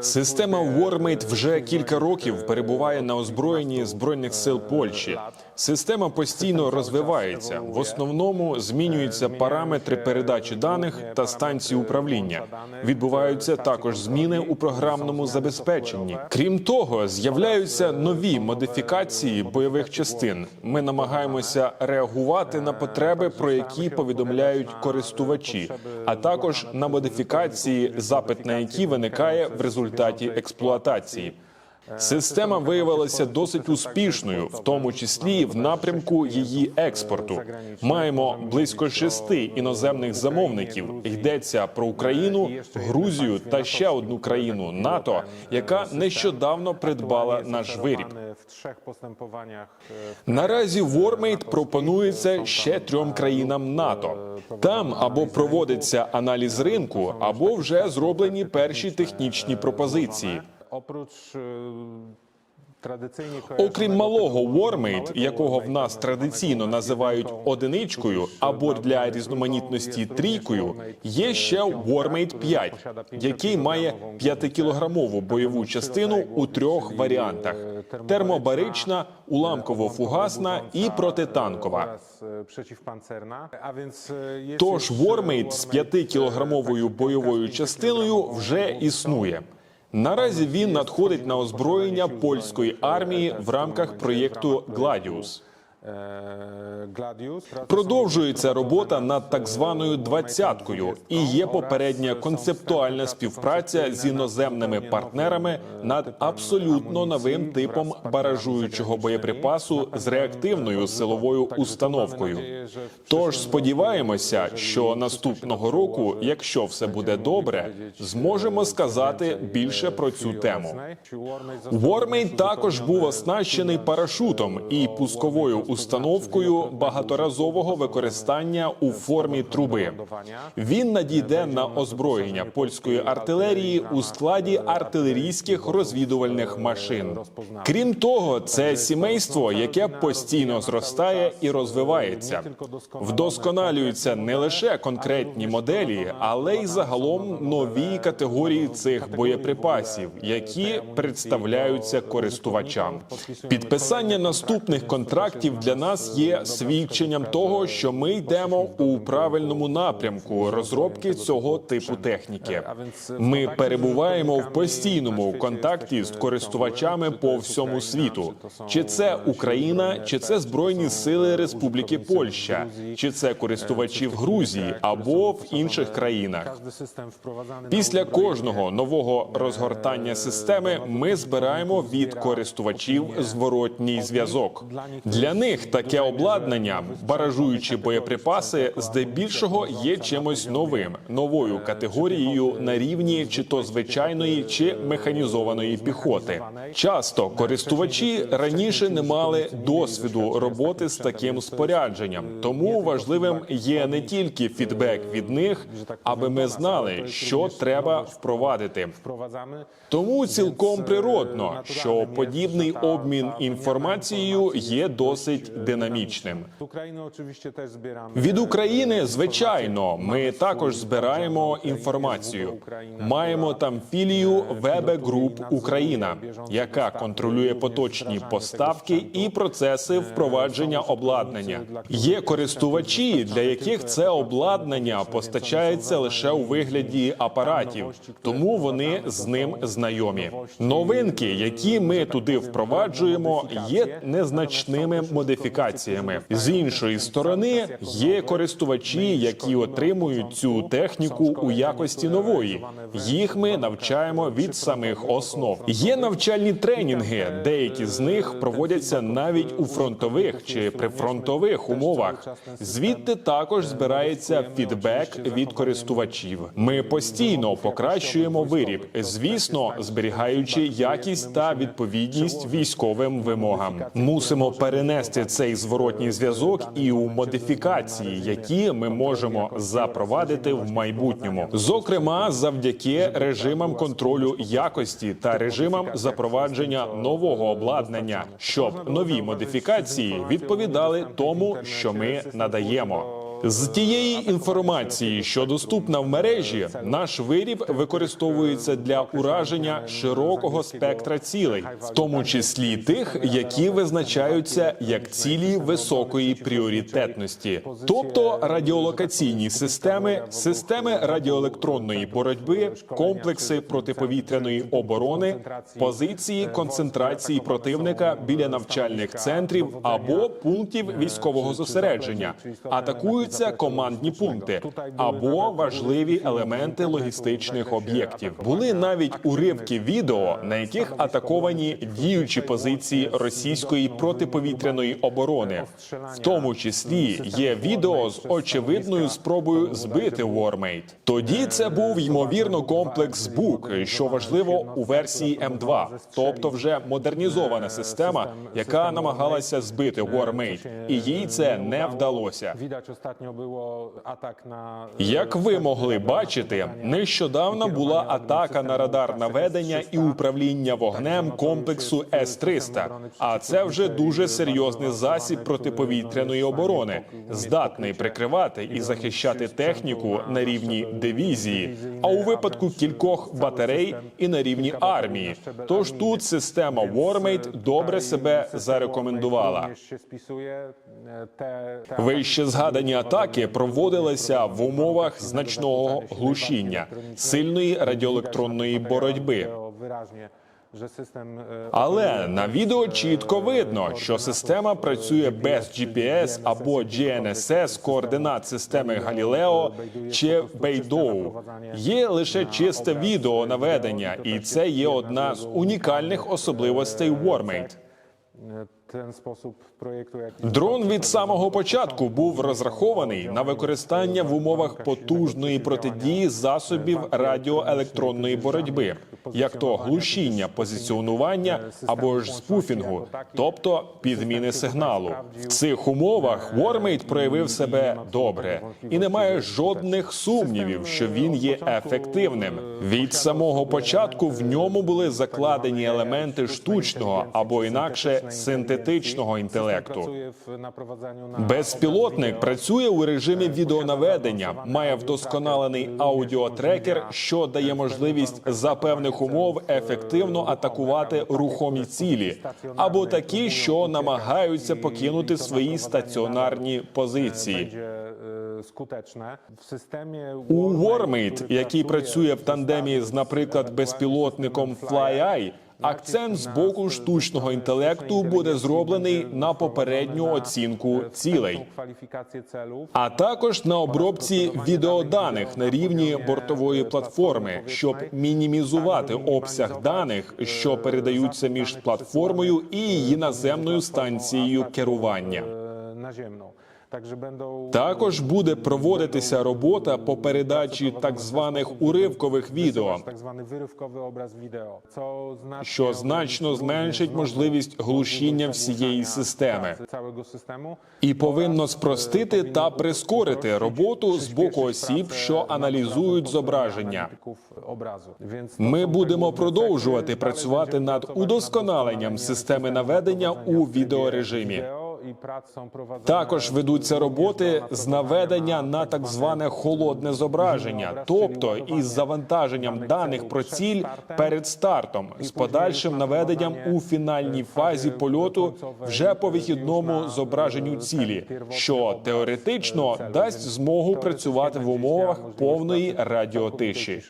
Система Warmate вже кілька років перебуває на озброєнні збройних сил Польщі. Система постійно розвивається. В основному змінюються параметри передачі даних та станції управління. Відбуваються також зміни у програмному забезпеченні. Крім того, з'являються нові модифікації бойових частин. Ми намагаємося реагувати на потреби, про які повідомляють користувачі, а також на модифікації, запит на які виникає в результаті експлуатації. Система виявилася досить успішною, в тому числі в напрямку її експорту. Маємо близько шести іноземних замовників. Йдеться про Україну, Грузію та ще одну країну НАТО, яка нещодавно придбала наш виріб. Наразі Вормейт пропонується ще трьом країнам НАТО. Там або проводиться аналіз ринку, або вже зроблені перші технічні пропозиції. E, tradycyjnie Окрім малого Вормейт, якого в нас традиційно називають одиничкою або для різноманітності трійкою, є ще Вормейт 5, який має 5-кілограмову бойову частину у трьох варіантах: термобарична, уламково-фугасна і протитанкова. e, e, Тож e, Вормейт з 5-кілограмовою бойовою частиною вже існує. Наразі він надходить на озброєння польської армії в рамках проєкту Гладіус. E, Продовжується робота над так званою двадцяткою, і є попередня концептуальна співпраця з іноземними партнерами над абсолютно новим типом баражуючого боєприпасу з реактивною силовою установкою. Тож сподіваємося, що наступного року, якщо все буде добре, зможемо сказати більше про цю тему. Вормей також був оснащений парашутом і пусковою установкою багаторазового використання у формі труби. Він надійде на озброєння польської артилерії у складі артилерійських розвідувальних машин. Крім того, це сімейство, яке постійно зростає і розвивається. Вдосконалюються не лише конкретні моделі, але й загалом нові категорії цих боєприпасів, які представляються користувачам. Підписання наступних контрактів для нас є свідченням того, що ми йдемо у правильному напрямку розробки цього типу техніки. Ми перебуваємо в постійному контакті з користувачами по всьому світу. Чи це Україна, чи це Збройні Сили Республіки Польща, чи це користувачі в Грузії або в інших країнах. Після кожного нового розгортання системи ми збираємо від користувачів зворотній зв'язок. Для них таке обладнання, баражуючі боєприпаси, здебільшого є чимось новим, новою категорією на рівні чи то звичайної, чи механізованої піхоти. Часто користувачі раніше не мали досвіду роботи з таким спорядженням, тому важливим є не тільки фідбек від них, аби ми знали, що треба впровадити. Тому цілком природно, що подібний обмін інформацією є досить динамічним. Ukrainy oczywiście też. Від України, звичайно, ми також збираємо інформацію. Маємо там філію Вебе Груп Україна, яка контролює поточні поставки і процеси впровадження обладнання. Є користувачі, для яких це обладнання постачається лише у вигляді апаратів, тому вони з ним знайомі. Новинки, які ми туди впроваджуємо, є незначними модифікаціями. З іншої сторони, є користувачі, які отримують цю техніку у якості нової. Їх ми навчаємо від самих основ. Є навчальні тренінги, деякі з них проводяться навіть у фронтових чи прифронтових умовах. Звідти також збирається фідбек від користувачів. Ми постійно покращуємо виріб, звісно, зберігаючи якість та відповідність військовим вимогам. Мусимо перенести цей зворотній зв'язок і у модифікації, які ми можемо запровадити в майбутньому, зокрема завдяки режимам контролю якості та режимам запровадження нового обладнання, щоб нові модифікації відповідали тому, що ми надаємо. З тієї інформації, що доступна в мережі, наш виріб використовується для ураження широкого спектра цілей, в тому числі тих, які визначаються як цілі високої пріоритетності, тобто радіолокаційні системи, системи радіоелектронної боротьби, комплекси протиповітряної оборони, позиції концентрації противника біля навчальних центрів або пунктів військового зосередження, атакуються командні пункти або важливі елементи логістичних об'єктів. Були навіть уривки відео, на яких атаковані діючі позиції російської протиповітряної оборони, в тому числі є відео з очевидною спробою збити Вормейт. Тоді це був ймовірно комплекс БУК, що важливо у версії М2, тобто вже модернізована система, яка намагалася збити Вормейт, і їй це не вдалося. Widać ostatnio było atak na Як ви могли бачити, нещодавно була атака на радар наведення і управління вогнем комплексу С-300. А це вже дуже серйозний засіб протиповітряної оборони, здатний прикривати і захищати техніку на рівні дивізії, а у випадку кількох батарей і на рівні армії. Тож тут система Вормейт добре себе зарекомендувала. Te Вище згадані атаки проводилися в умовах значного глушіння, сильної радіоелектронної боротьби. Але на відео чітко видно, що система працює без GPS або GNSS координат системи Галілео чи Бейдоу. Є лише чисте відео наведення, і це є одна з унікальних особливостей Warmate. E, ten sposób projektu, jaki Дрон від самого початку був розрахований на використання в умовах потужної протидії засобів радіоелектронної боротьби, як то глушіння, позиціонування або ж спуфінгу, тобто підміни сигналу. В цих умовах Warmate проявив себе добре і немає жодних сумнівів, що він є ефективним. Від самого початку в ньому були закладені елементи штучного або інакше синтетичного інтелекту. naprowadzaniu na Безпілотник працює у режимі відеонаведення, має вдосконалений аудіотрекер, що дає можливість за певних умов ефективно атакувати рухомі цілі, або такі, що намагаються покинути свої стаціонарні позиції. e, skuteczne. У Warmate, який працює в тандемі з, наприклад, безпілотником FlyEye, акцент з боку штучного інтелекту буде зроблений на попередню оцінку цілей. а також на обробці відеоданих на рівні бортової платформи, щоб мінімізувати обсяг даних, що передаються між платформою і її наземною станцією керування. Також буде проводитися робота по передачі так званих уривкових відео, що значно зменшить можливість глушіння всієї системи. і повинно спростити та прискорити роботу з боку осіб, що аналізують зображення. Ми будемо продовжувати працювати над удосконаленням системи наведення у відеорежимі. Також ведуться роботи з наведення на так зване холодне зображення, тобто із завантаженням даних про ціль перед стартом, з подальшим наведенням у фінальній фазі польоту вже по вихідному зображенню цілі, що теоретично дасть змогу працювати в умовах повної радіотиші.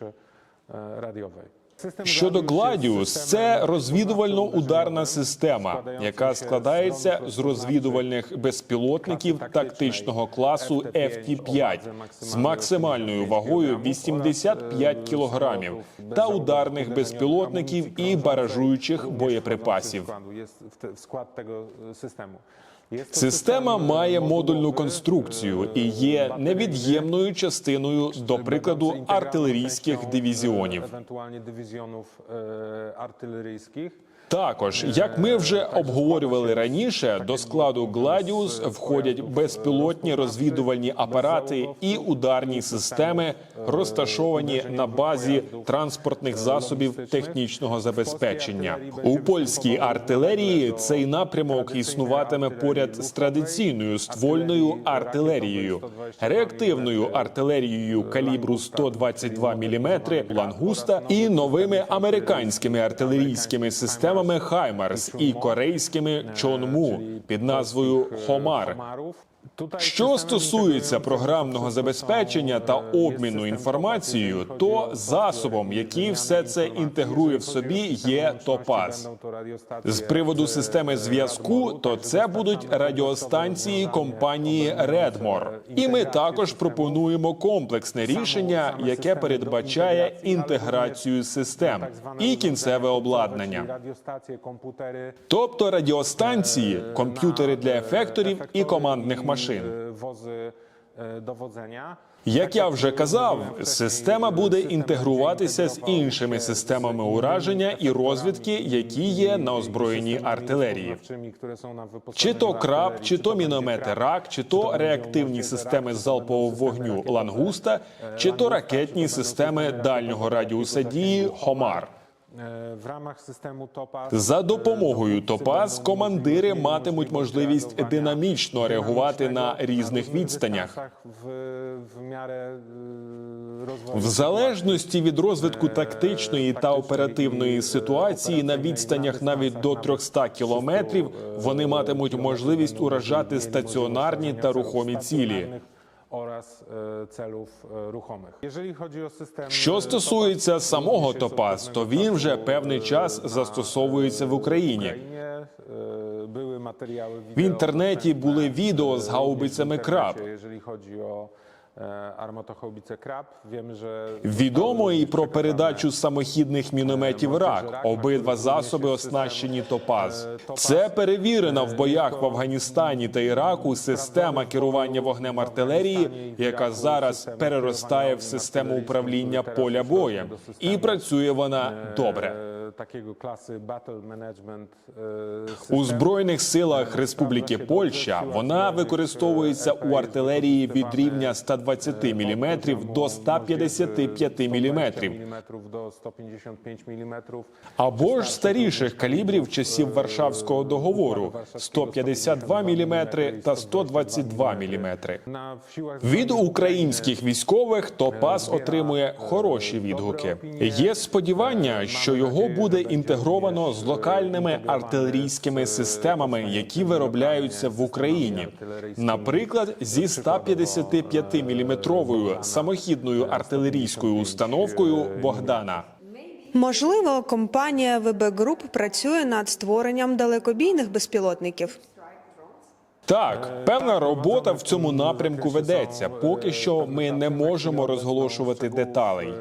System Щодо systemem це розвідувально-ударна система, яка складається з розвідувальних безпілотників тактичного класу FT-5 з максимальною вагою 85 кілограмів та ударних безпілотників і баражуючих боєприпасів. E, Система має e, модульну конструкцію e, і є невід'ємною частиною, до прикладу, артилерійських częścią, e, дивізіонів. Також, як ми вже обговорювали раніше, до складу Гладіус входять безпілотні розвідувальні апарати і ударні системи, розташовані на базі транспортних засобів технічного забезпечення. У польській артилерії цей напрямок існуватиме поряд з традиційною ствольною артилерією, реактивною артилерією калібру 122 мм лангуста і новими американськими артилерійськими системами Хаймарс і корейськими Чонму під назвою Хомар. Що стосується програмного забезпечення та обміну інформацією, то засобом, який все це інтегрує в собі, є Топаз. З приводу системи зв'язку, то це будуть радіостанції компанії Redmore. І ми також пропонуємо комплексне рішення, яке передбачає інтеграцію систем і кінцеве обладнання. Тобто радіостанції, комп'ютери для ефекторів і командних машин. Е, вози е, довоdzenia. Як я вже казав, система буде інтегруватися з іншими системами ураження і розвідки, які є на озброєній артилерії. Чи то краб, чи то міномети рак, чи то реактивні системи залпового вогню лангуста, чи то ракетні системи дальнього радіуса дії Хомар. Е, В рамах систему ТОПАЗ За допомогою ТОПАЗ командири матимуть можливість динамічно реагувати на різних відстанях. е, В залежності від розвитку тактичної та оперативної ситуації на відстанях навіть до 300 кілометрів вони матимуть можливість уражати стаціонарні та рухомі цілі. Oraz e, celów e, ruchomych. Jeżeli chodzi o system Що стосується самого ТОПАЗ, то він вже певний час застосовується в Україні. Е, матеріали В інтернеті були відео з гаубицями краб. Że Відомо і про передачу самохідних мінометів РАК. Обидва засоби оснащені ТОПАЗ. Це перевірена в боях в Афганістані та Іраку система керування вогнем артилерії, яка зараз переростає в систему управління поля боєм, і працює вона добре. Takiego klasy battle management e, У збройних силах Республіки Польща вона використовується у артилерії від рівня 120 мм до 155 мм, до 155 мм. або ж старіших калібрів часів Варшавського договору 152 мм та 122 мм. Від українських військових Топас отримує хороші відгуки. Є сподівання, що його буде інтегровано з локальними артилерійськими системами, які виробляються в Україні. Наприклад, зі 155-мм самохідною артилерійською установкою Богдана. Можливо, компанія ВБ Груп працює над створенням далекобійних безпілотників. Так, певна робота в цьому напрямку ведеться. Поки що ми не можемо розголошувати деталей.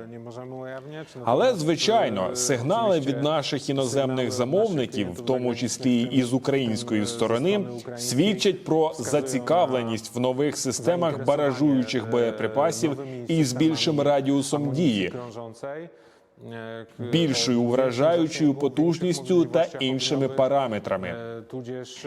Але звичайно, сигнали від наших іноземних замовників, в тому числі і з української сторони, свідчать про зацікавленість в нових системах баражуючих боєприпасів із більшим радіусом дії, більшою вражаючою потужністю та іншими параметрами.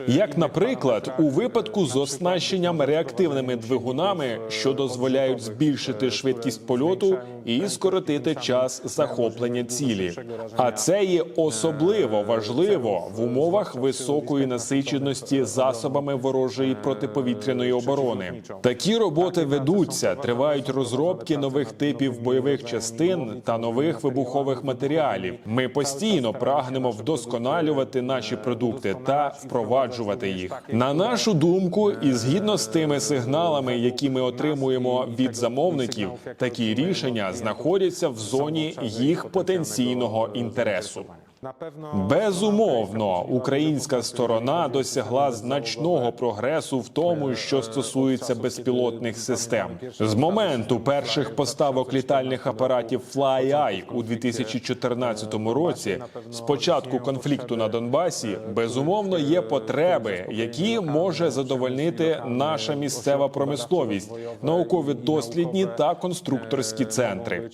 Як, наприклад, у випадку з оснащенням реактивними двигунами, що дозволяють збільшити швидкість польоту і скоротити час захоплення цілі. А це є особливо важливо в умовах високої насиченості засобами ворожої протиповітряної оборони. Такі роботи ведуться, тривають розробки нових типів бойових частин та нових вибухових матеріалів. Ми постійно прагнемо вдосконалювати наші продукти та впроваджувати їх. На нашу думку, і згідно з тими сигналами, які ми отримуємо від замовників, такі рішення знаходяться в зоні їх потенційного інтересу. Pewno Безумовно, українська сторона досягла значного прогресу в тому, що стосується безпілотних систем. З моменту перших поставок літальних апаратів FlyEye у 2014 році, з початку конфлікту на Донбасі, безумовно є потреби, які може задовольнити наша місцева промисловість, наукові дослідні та конструкторські центри.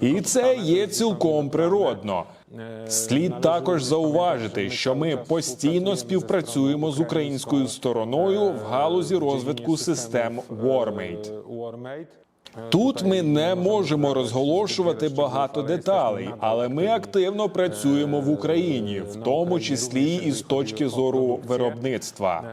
І це є цілком природно. Слід також зауважити, що ми постійно співпрацюємо з українською стороною в галузі розвитку систем WarMate. Тут ми не можемо розголошувати багато деталей, але ми активно працюємо в Україні, в тому числі і з точки зору виробництва.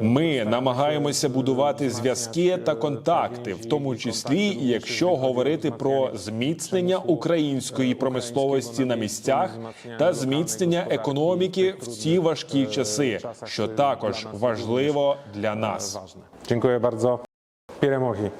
Ми намагаємося будувати зв'язки та контакти, в тому числі, якщо говорити про зміцнення української промисловості на місцях та зміцнення економіки в ці важкі часи, що також важливо для нас. Dziękuję bardzo. Перемоги.